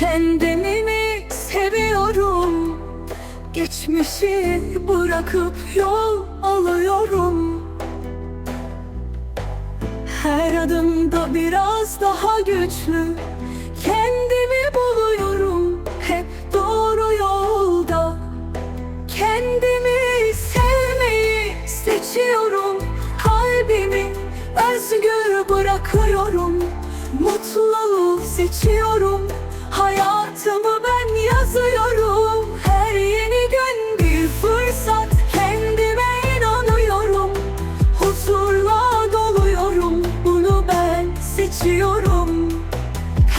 kendimi mi seviyorum. Geçmişi bırakıp yol alıyorum. Her adımda biraz daha güçlü Kendimi buluyorum. Hep doğru yolda Kendimi sevmeyi seçiyorum. Kalbimi özgür bırakıyorum. Mutluluğu seçiyorum. Hayatımı ben yazıyorum. Her yeni gün bir fırsat. Kendime inanıyorum. Huzurla doluyorum. Bunu ben seçiyorum.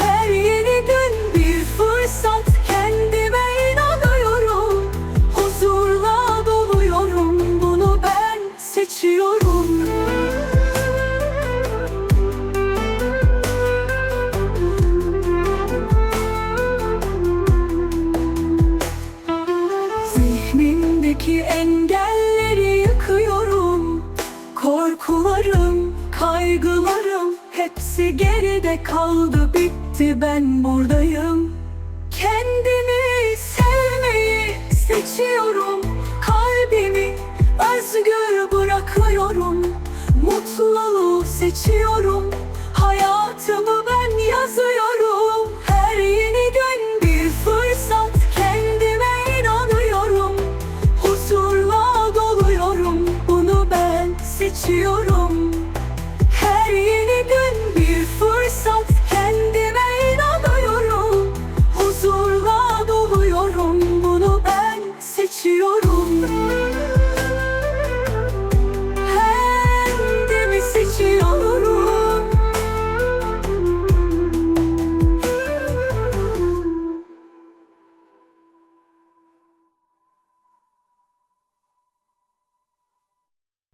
Her yeni gün bir fırsat. Kendime inanıyorum. Huzurla doluyorum. Bunu ben seçiyorum Korkularım, kaygılarım hepsi geride kaldı bitti ben buradayım. Kendimi sevmeyi seçiyorum Kalbimi özgür bırakıyorum. Mutluluğu seçiyorum istiyorum Her yeni gün bir fırsat Kendime inanıyorum. Huzurla doluyorum Bunu ben seçiyorum.